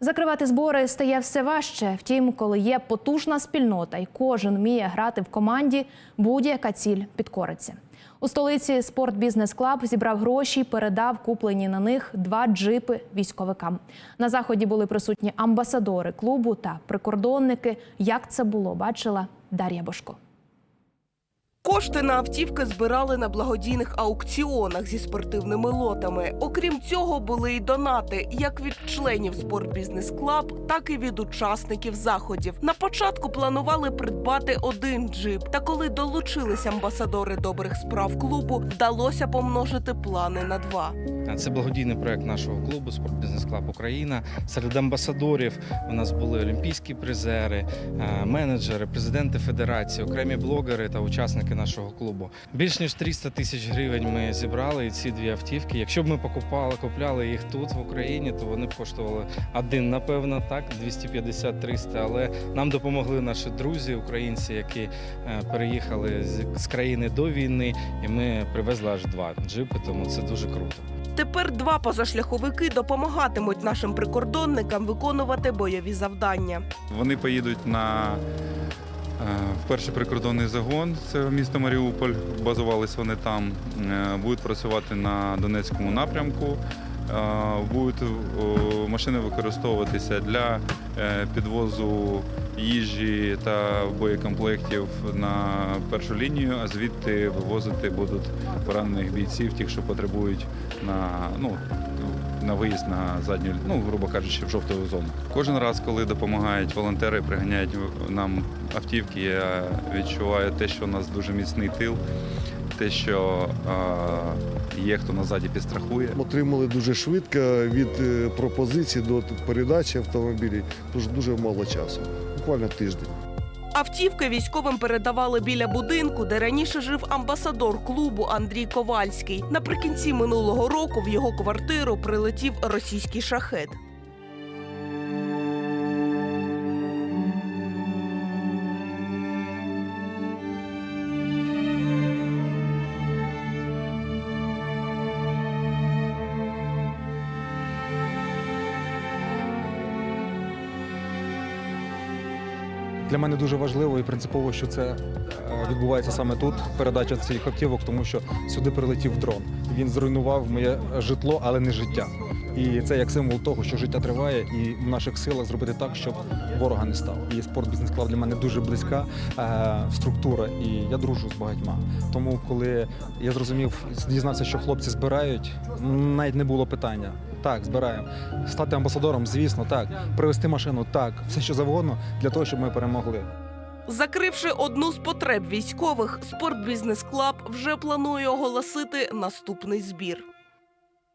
Закривати збори стає все важче. Втім, коли є потужна спільнота і кожен вміє грати в команді, будь-яка ціль підкориться. У столиці спорт бізнес клаб зібрав гроші, передав куплені на них два джипи військовикам. На заході були присутні амбасадори клубу та прикордонники. Як це було, бачила Дар'я Бошко. Кошти на автівки збирали на благодійних аукціонах зі спортивними лотами. Окрім цього, були й донати як від членів спортбізнес клаб, так і від учасників заходів. На початку планували придбати один джип. Та коли долучились амбасадори добрих справ клубу, вдалося помножити плани на два. Це благодійний проект нашого клубу Спортбізнес Клаб Україна. Серед амбасадорів у нас були олімпійські призери, е, менеджери, президенти федерації, окремі блогери та учасники нашого клубу. Більш ніж 300 тисяч гривень ми зібрали і ці дві автівки. Якщо б ми покупали, купляли їх тут в Україні, то вони б коштували один, напевно, так 250-300. Але нам допомогли наші друзі, українці, які е, переїхали з країни до війни, і ми привезли аж два джипи. Тому це дуже круто. Тепер два позашляховики допомагатимуть нашим прикордонникам виконувати бойові завдання. Вони поїдуть на е, перший прикордонний загон, це місто Маріуполь. Базувались вони там. Е, Будуть працювати на Донецькому напрямку. Е, Будуть машини використовуватися для е, підвозу їжі та боєкомплектів на першу лінію, а звідти вивозити будуть поранених бійців, тих, що потребують на ну. На виїзд на задню, ну грубо кажучи, в жовту зону. Кожен раз, коли допомагають волонтери, приганяють нам автівки, я відчуваю те, що у нас дуже міцний тил, те, що е, є хто назаді підстрахує. Отримали дуже швидко від е, пропозиції до передачі автомобілів, тож дуже мало часу, буквально тиждень. Автівки військовим передавали біля будинку, де раніше жив амбасадор клубу Андрій Ковальський. Наприкінці минулого року в його квартиру прилетів російський шахет. Для мене дуже важливо і принципово, що це е, відбувається саме тут. Передача цих автівок, тому що сюди прилетів дрон. Він зруйнував моє житло, але не життя. І це як символ того, що життя триває, і в наших силах зробити так, щоб ворога не стало. І спорт бізнес клаб для мене дуже близька е, структура, і я дружу з багатьма. Тому, коли я зрозумів, дізнався, що хлопці збирають, навіть не було питання. Так, збираємо. Стати амбасадором, звісно, так. Привезти машину, так, все що завгодно для того, щоб ми перемогли. Закривши одну з потреб військових, спортбізнес клаб вже планує оголосити наступний збір.